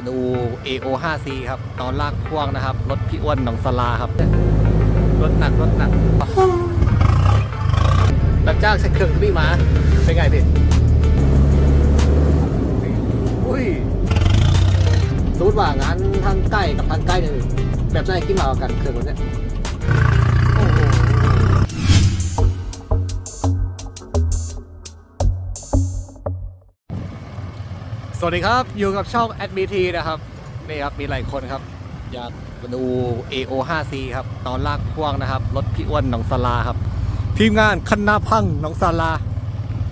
มาดู AO 5C ครับ ตอนลากพ่วงนะครับ รถพี่อ้วนหนองสลาครับ รถหนัก รถหนักหลังจากใช้เครื่องพี่มา เป็นไงพี่อุ้ยสูตรว่างานทางใกล้กับทางใกล้เนี่ยแบบไหนกินมาเอากันเครื่องรถเนี่ย สวัสดีครับ อยู่กับช่อง AdBT นะครับ นี่ครับ มีหลายคนครับ อยากมาดู AO 5C ครับ ตอนลากพ่วงนะครับ รถพี่อ้วนหนองสลาครับ ทีมงานคณะพังหนองสลา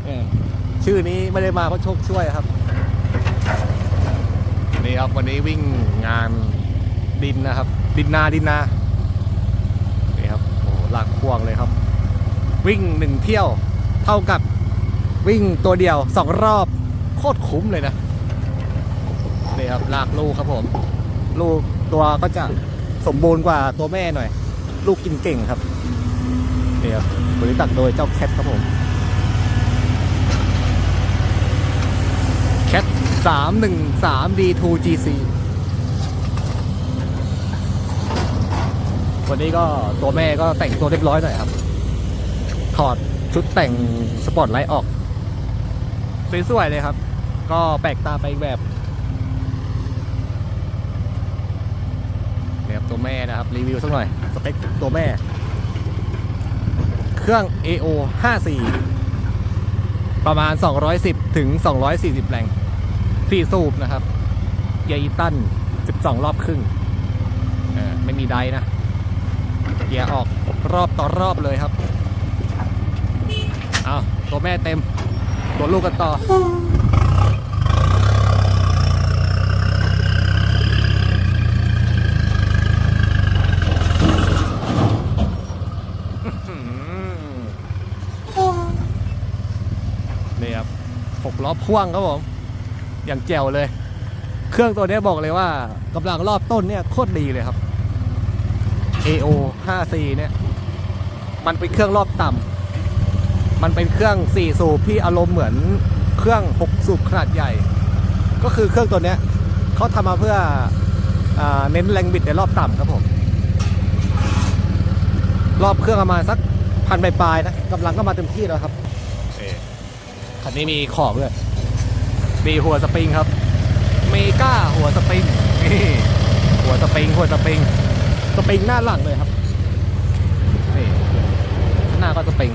เออชื่อนี้ไม่ได้มาเพราะโชคช่วยครับ นี่ครับ วันนี้วิ่งงานดินนะครับ ดินนาดินนานี่ครับโอ้ลากพ่วงเลยครับ วิ่งหนึ่งเที่ยว เท่ากับวิ่งตัวเดียวสองรอบโคตรคุ้มเลยนะ นี่ครับลากลูกครับผม ลูกตัวก็จะสมบูรณ์กว่าตัวแม่หน่อย ลูกกินเก่งครับนี่ครับบริษัทโดยเจ้าแคทครับผมแคทสามหนึ่งสาม D2GC วันนี้ก็ตัวแม่ก็แต่งตัวเรียบร้อยหน่อยครับ ถอดชุดแต่งสปอร์ตไลท์ออก สวยๆเลยครับ ก็แปลกตาไปอีกแบบเนี่ยครับตัว แม่นะครับ รีวิวสักหน่อย สเปคตัวแม่ เครื่อง AO 54 ประมาณ 210 ถึง 240 แรง4สูบนะครับ เกียร์อีตัน 12 รอบครึ่งเออไม่มีไดนะ เกียร์ออกรอบต่อรอบเลยครับ เอาตัวแม่เต็ม ตัวลูกกันต่อ นี่ครับหก ล้อพ่วงครับผม อย่างแจ๋วเลย เครื่องตัวนี้บอกเลยว่ากำลังรอบต้นเนี่ยโคตรดีเลยครับ AO 5C เนี่ย มันเป็นเครื่องรอบต่ำมันเป็นเครื่อง 4 สูบที่อารมณ์เหมือนเครื่อง 6 สูบขนาดใหญ่ ก็คือเครื่องตัวนี้เขาทำมาเพื่ออเน้นแรงบิดในรอบต่ำครับผม รอบเครื่องประมาณสักพันปลายๆนะกำลังก็มาเต็มที่แล้วครับ คันนี้มีขอบด้วยมีหัวสปริงครับเมกาหัวสปริงนี่หัวสปริงหัวสปริงสปริงหน้าหลังเลยครับนี่หน้าก็สปริง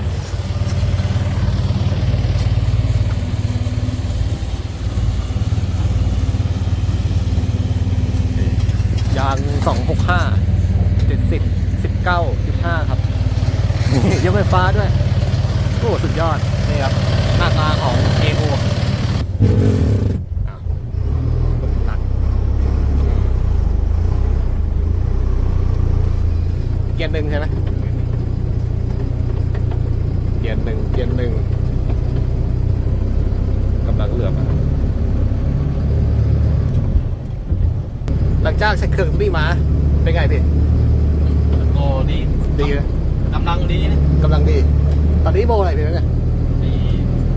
ยาง265 70 19.5ครับยกไฟฟ้าด้วย อ้สุดยอด นี่ครับ หน้าตาของ AO อะตัดเกียร์หนึ่งใช่ไหมเกียร์หนึ่งเกียร์หนึ่งกำลังเลือกอะหลังจากใช้เครื่องพี่มา เป็นไงพี่ โอ้ดีดีไหมกำลังดีนะ กำลังดี ตอนนี้โบอะไรพี่เนี่ยดี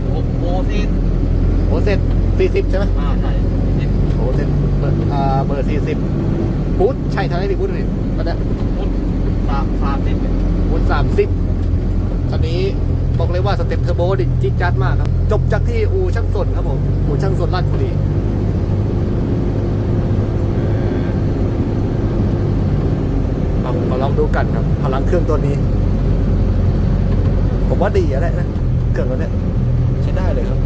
โอโอซีนโอเซ็ตสี่สิบใช่ไหมอ่าใช่ซีนโอเซ็ตเบอร์อ่าเบอร์สี่สิบบูทใช่เท่าไหร่พี่บูทพี่ตอนนี้พุทธสามสามสิบบูทสามสิบตอนนี้บอกเลยว่าสเต็ปเทอร์โบดิจิ๊ดจัดมากครับ จบจากที่อูช่างสนครับผมอูช่างสนลาดบุรีลองมาลองดูกันครับ พลังเครื่องตัวนี้ ผมว่าดีอะแหละนะเครื่องตัวเนี้ยใช้ได้เลยครับ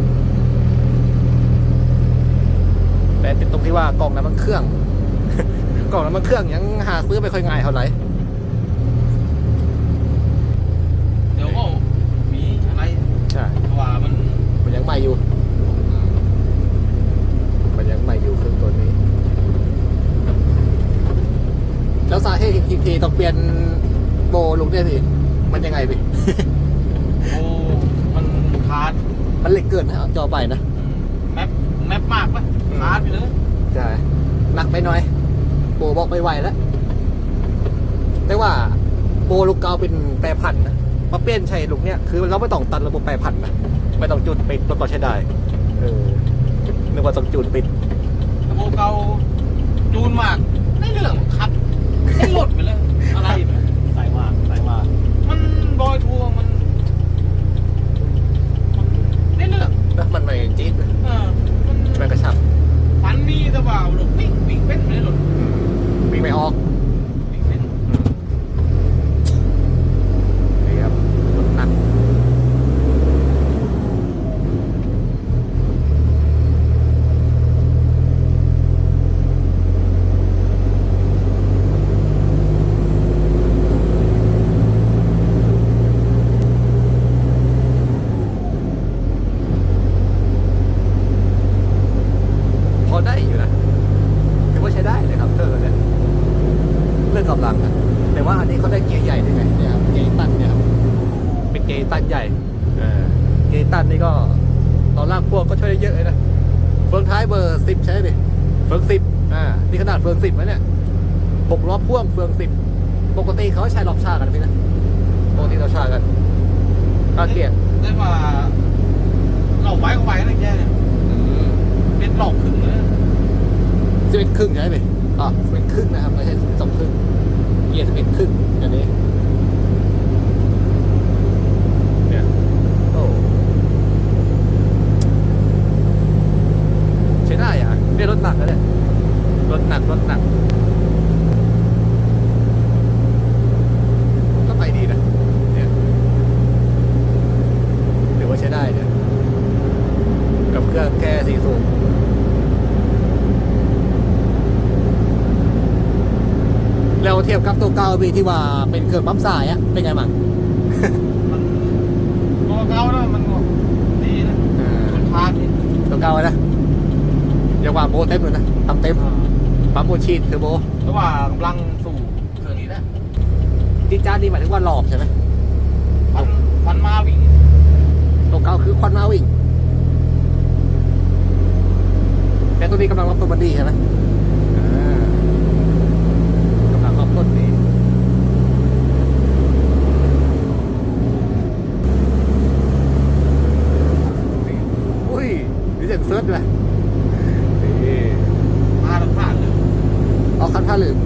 แต่ติดตรงที่ว่ากล่องน้ำมันเครื่อง กล่องน้ำมันเครื่องยังหาซื้อไม่ค่อยง่ายเท่าไหร่เดี๋ยวก็มีอะไรใช่เพราะว่ามันมันยังใหม่อยู่มันยังใหม่อยู่เครื่องตัวนี้ แล้วสาเหตุอีกทีต้องเปลี่ยนโบลุงเนี่ยพี่มันยังไงพี่ โอ้ มันคาร์ดมันเล็กเกินนะจอไปนะ แมปแมปมากปะคาร์ดไปเลยใช่หนักไปหน่อย โบบอกไปไหวแล้วแต่ว่าโบลูกเกาเป็นแปรพันนะมาเปลี่ยนใช้ลูกเนี้ยคือเราไม่ต้องตันระบบแปรพันนะไม่ต้องจุดปิดประกอบใช้ได้เออนึกว่าต้องจุดปิดระบบเกาจูนมากไม่เรื่องครับไม่หมดไปเลยอะไรใส่ว่าใส่ว่ามันบอยทัว นมันไม่จี๊ดมันกระชับ มันมีแตะว่าหลุดวิ่งวิ่งเป็นเลยหลุดวิ่งไม่ออก รื่องกำลังอะแต่ว่าอันนี้เขาได้เกียร์ใหญ่ด้วยไงเนี่ยครับเกียร์ตันเนี่ยครับเป็นเกียร์ตันใหญ่เออเกียร์ตันนี่ก็ตอนลากพวกก็ช่วยได้เยอะเลยนะเฟืองท้ายเบอร์สิบใช่ไหมเฟืองสิบอ่านี่ขนาดเฟืองสิบแล้วเนี่ยหกล้อพ่วงเฟืองสิบปกติเขาใช้รอบชากันไหมนะปกติเราชากันก็เกียร์ได้ว่าเราไว้ก็ไว้นะแกเนี่ยอืมเป็นหลอกขึ้นเลยสิบเอ็ดครึ่งใช่ไหม อะสิบเอ็ดครึ่งนะครับไม่ใช่สิบสองครึ่งเกียร์สิบเอ็ดครึ่งอย่างนี้เนี่ยโอ้ใช้ได้อะเนี่รถหนักก็ได้รถหนักรถหนักไปดีนะเนี่ยถือว่าใช้ได้เนี่ยกับเครื่องแก้สีสูง แล้วเทียบกับตัวเก่าพี่ที่ว่าเป็นเครื่องปั๊มสายอะเป็นไงบ้างมันตัวเก่านะมันก็ดีนะชนชาตินี่ตัวเก่าอะนะอย่าว่าโบเต็มเลยนะทำเต็มปั๊มโบชีดเทอร์โบเพราะว่ากำลังสู่เครื่องนี้นะจีจ้านี่หมายถึงว่าหลอบใช่ไหมฟันฟันมาวิ่งตัวเก่าคือควันมาวิ่งแต่ตัวนี้กำลังรับตัวมันดีใช่ไหมอ่ากำลังรับต้นดีนี่อุ้ยนี่เสียงเซิร์ชด้วยนี่ มาทางผ่านเลย เอาคันผ้าเหลือง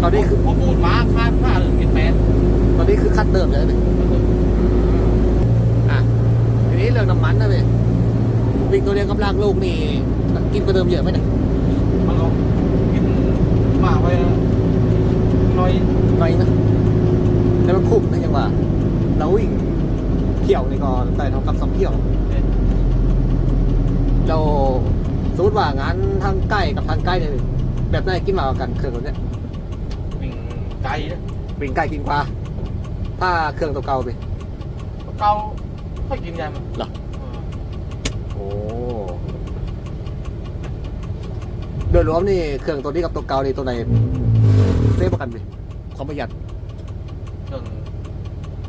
ตอนนี้คือ พอพูดมาคาดผ่านเลยเป็นแปด ตอนนี้คือคันเดิมเลยไหมอะ ทีนี้เรื่องน้ำมันนะเว้ย วิ่งตัวเนี้ยกำลังลูกนี่กินกว่าเดิมเยอะไหมเนี่ยมันก็กินมาไปหน่อยน้อยนะแต่มันคุ้มนะยังว่าเราวิ่งเที่ยวนี่ก็แต่เท่ากับสองเที่ยวเราสมมติว่างานทางใกล้กับทางใกล้เนี่ยแบบไหนกินมากันเครื่องตัวเนี้ยวิ่งไกลนะวิ่งใกล้กินกว่าถ้าเครื่องตัวเก่าไปเก่าค่อยกินยามันเหรอเออ โอ้โดยรวมนี่เครื่องตัวนี้กับตัวเก่านี่ตัวไหนเซฟกว่ากันดีความประหยัดเครื่อง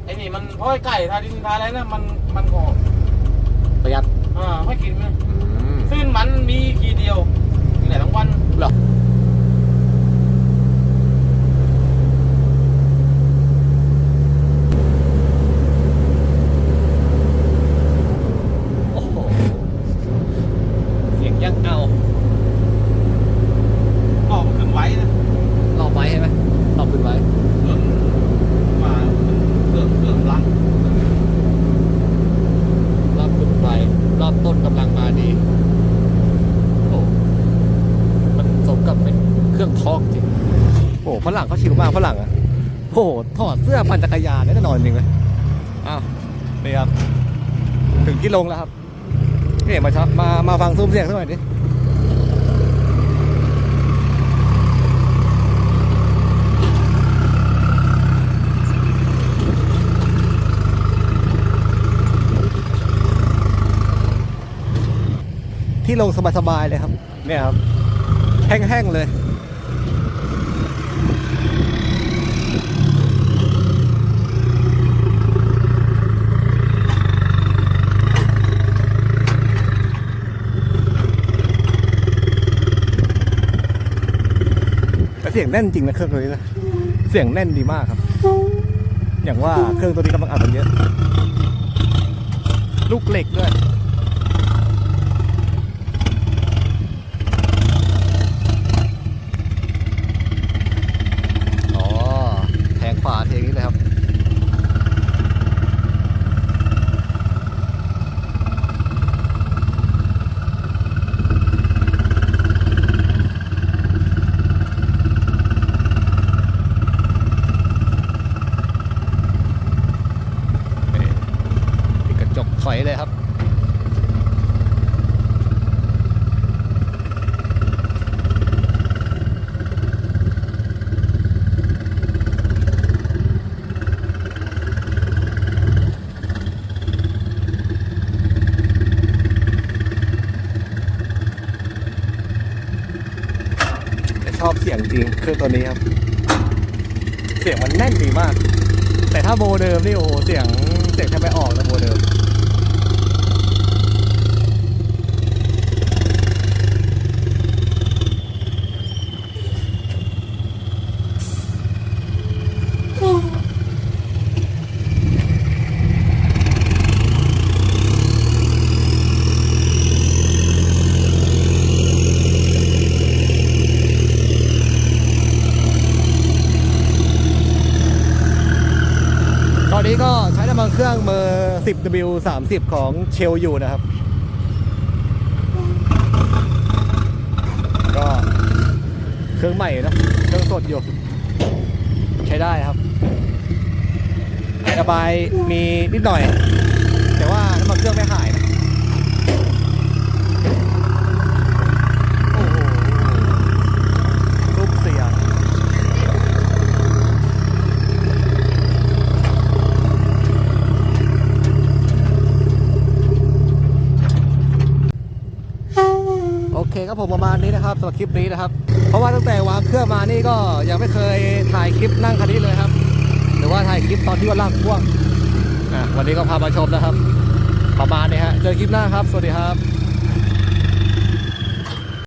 ไอ้นี่มันพ้อยไก่ทาดินทาอะไรนะมันมันก็ ประหยัด อ่าค่อยกินไหม อืม ซึ่งมันมีทีเดียวมีแต่ทั้งวัน เหรอโอ้โหเสียงยักเอา ก็มันขึ้นไว้นะ รอบไว้ใช่ไหมรอบขึ้นไว้ เครื่องมาเครื่องเครื่องลัง รอบขึ้นไว้รอบต้นกำลังมาดี โอ้ มันสมกับเป็นเครื่องทอกจริง โอ้ฝ รั่งเขาชิลมากฝรั่งอะโอ้โหถอดเสื้อปั่นจักรยานได้แน่นอนจริงเลยอ้าวนี่ครับ ถึงที่ลงแล้วครับนี่มาชับมามาฟังซุ้มเสียงสักหน่อยดิที่ลงสบายๆเลยครับ เนี่ยครับ แห้งๆเลย สียงแน่นจริงนะเครื่องตัวนี้นะเสียงแน่นดีมากครับ อย่างว่าเครื่องตัวนี้กำลังอัดมันเยอะ ลูกเหล็กด้วย อยเลยครับ ชอบเสียงจริงเครื่องตัวนี้ครับ เสียงมันแน่นดีมาก แต่ถ้าโบเดิมนี่โอ้เสียงเสียงแทบไม่ออกนะโบ เครื่องเบอร์ 10W 30 ของเชลอยู่นะครับ ก็เครื่องใหม่นะเครื่องสดอยู่ ใช้ได้ครับระบายมีนิดหน่อย แต่ว่าน้ำมันเครื่องไม่หายนะโอ้โหซุปเสียง โอเครับผมประมาณนี้นะครับสำหรับคลิปนี้นะครับ เพราะว่าตั้งแต่วางเครื่องมานี่ก็ยังไม่เคยถ่ายคลิปนั่งคันนี้เลยครับ หรือว่าถ่ายคลิปตอนที่ว่าลากพ่วงวันนี้ก็พามาชมนะครับ ประมาณนี้ฮะเจอคลิปหน้าครับ สวัสดีครับ